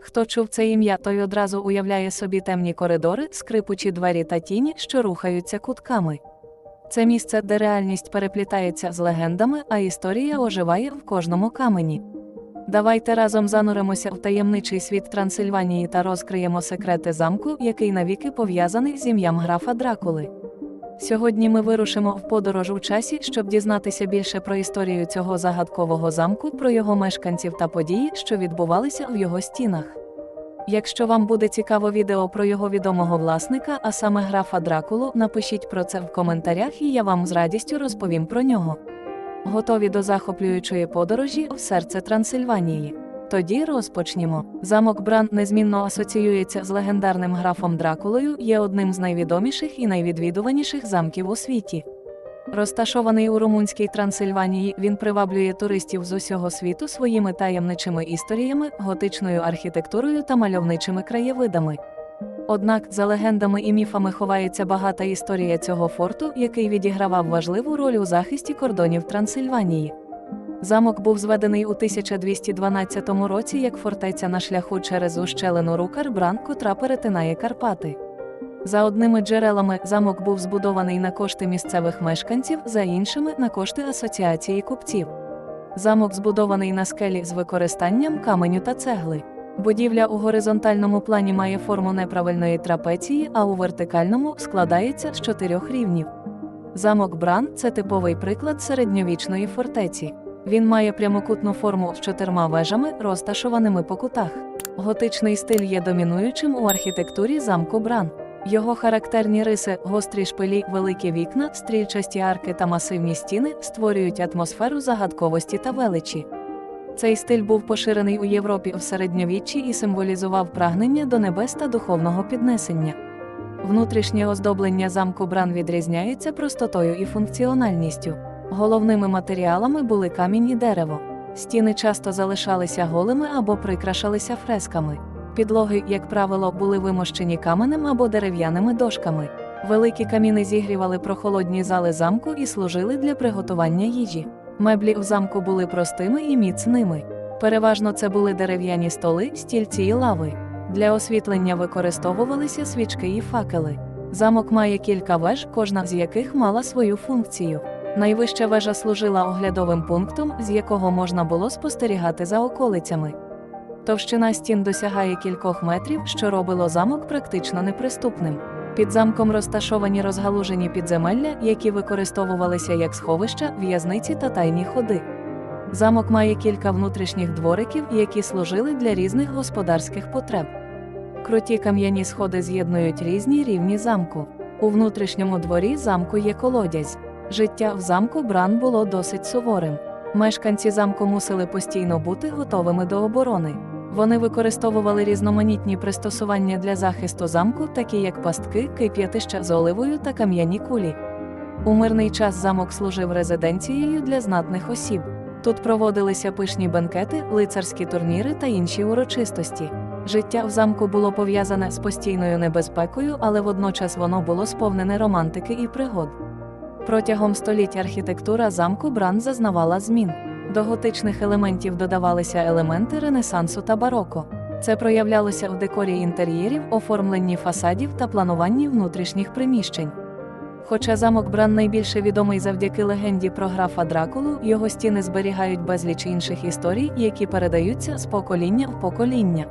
Хто чув це ім'я, той одразу уявляє собі темні коридори, скрипучі двері та тіні, що рухаються кутками. Це місце, де реальність переплітається з легендами, а історія оживає в кожному камені. Давайте разом зануримося в таємничий світ Трансильванії та розкриємо секрети замку, який навіки пов'язаний з ім'ям графа Дракули. Сьогодні ми вирушимо в подорож у часі, щоб дізнатися більше про історію цього загадкового замку, про його мешканців та події, що відбувалися в його стінах. Якщо вам буде цікаво відео про його відомого власника, а саме графа Дракулу, напишіть про це в коментарях, і я вам з радістю розповім про нього. Готові до захоплюючої подорожі в серце Трансильванії. Тоді розпочнімо. Замок Бран незмінно асоціюється з легендарним графом Дракулою, є одним з найвідоміших і найвідвідуваніших замків у світі. Розташований у румунській Трансильванії, він приваблює туристів з усього світу своїми таємничими історіями, готичною архітектурою та мальовничими краєвидами. Однак, за легендами і міфами ховається багата історія цього форту, який відігравав важливу роль у захисті кордонів Трансильванії. Замок був зведений у 1212 році як фортеця на шляху через ущелину Рукар-Бран, котра перетинає Карпати. За одними джерелами, замок був збудований на кошти місцевих мешканців, за іншими на кошти асоціації купців. Замок збудований на скелі з використанням каменю та цегли. Будівля у горизонтальному плані має форму неправильної трапеції, а у вертикальному складається з чотирьох рівнів. Замок Бран це типовий приклад середньовічної фортеці. Він має прямокутну форму з чотирма вежами, розташованими по кутах. Готичний стиль є домінуючим у архітектурі замку Бран. Його характерні риси, гострі шпилі, великі вікна, стрільчасті арки та масивні стіни створюють атмосферу загадковості та величі. Цей стиль був поширений у Європі в середньовіччі і символізував прагнення до небес та духовного піднесення. Внутрішнє оздоблення замку Бран відрізняється простотою і функціональністю. Головними матеріалами були камінь і дерево. Стіни часто залишалися голими або прикрашалися фресками. Підлоги, як правило, були вимощені каменем або дерев'яними дошками. Великі каміни зігрівали прохолодні зали замку і служили для приготування їжі. Меблі в замку були простими і міцними. Переважно це були дерев'яні столи, стільці і лави. Для освітлення використовувалися свічки і факели. Замок має кілька веж, кожна з яких мала свою функцію. Найвища вежа служила оглядовим пунктом, з якого можна було спостерігати за околицями. Товщина стін досягає кількох метрів, що робило замок практично неприступним. Під замком розташовані розгалужені підземелля, які використовувалися як сховища, в'язниці та тайні ходи. Замок має кілька внутрішніх двориків, які служили для різних господарських потреб. Круті кам'яні сходи з'єднують різні рівні замку. У внутрішньому дворі замку є колодязь. Життя в замку Бран було досить суворим. Мешканці замку мусили постійно бути готовими до оборони. Вони використовували різноманітні пристосування для захисту замку, такі як пастки, кип'ятища з оливою та кам'яні кулі. У мирний час замок служив резиденцією для знатних осіб. Тут проводилися пишні бенкети, лицарські турніри та інші урочистості. Життя в замку було пов'язане з постійною небезпекою, але водночас воно було сповнене романтики і пригод. Протягом століть архітектура замку Бран зазнавала змін. До готичних елементів додавалися елементи Ренесансу та бароко. Це проявлялося в декорі інтер'єрів, оформленні фасадів та плануванні внутрішніх приміщень. Хоча замок Бран найбільше відомий завдяки легенді про графа Дракулу, його стіни зберігають безліч інших історій, які передаються з покоління в покоління.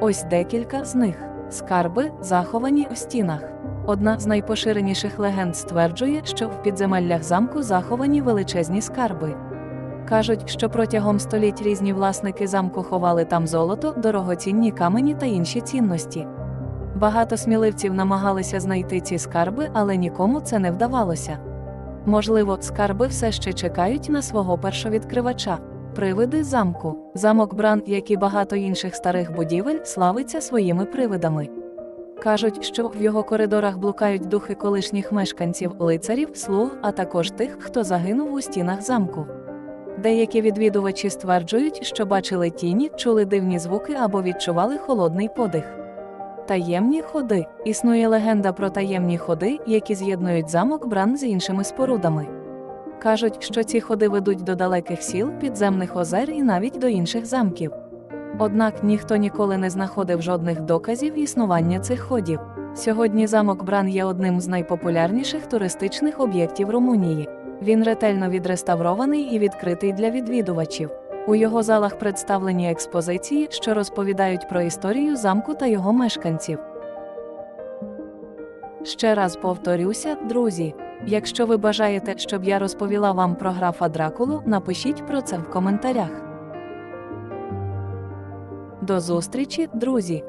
Ось декілька з них скарби, заховані у стінах. Одна з найпоширеніших легенд стверджує, що в підземеллях замку заховані величезні скарби. Кажуть, що протягом століть різні власники замку ховали там золото, дорогоцінні камені та інші цінності. Багато сміливців намагалися знайти ці скарби, але нікому це не вдавалося. Можливо, скарби все ще чекають на свого першовідкривача. Привиди замку. Замок Бран, як і багато інших старих будівель, славиться своїми привидами. Кажуть, що в його коридорах блукають духи колишніх мешканців, лицарів, слуг, а також тих, хто загинув у стінах замку. Деякі відвідувачі стверджують, що бачили тіні, чули дивні звуки або відчували холодний подих. Таємні ходи. Існує легенда про таємні ходи, які з'єднують замок Бран з іншими спорудами. Кажуть, що ці ходи ведуть до далеких сіл, підземних озер і навіть до інших замків. Однак ніхто ніколи не знаходив жодних доказів існування цих ходів. Сьогодні замок Бран є одним з найпопулярніших туристичних об'єктів Румунії. Він ретельно відреставрований і відкритий для відвідувачів. У його залах представлені експозиції, що розповідають про історію замку та його мешканців. Ще раз повторюся, друзі. Якщо ви бажаєте, щоб я розповіла вам про графа Дракулу, напишіть про це в коментарях. До зустрічі, друзі!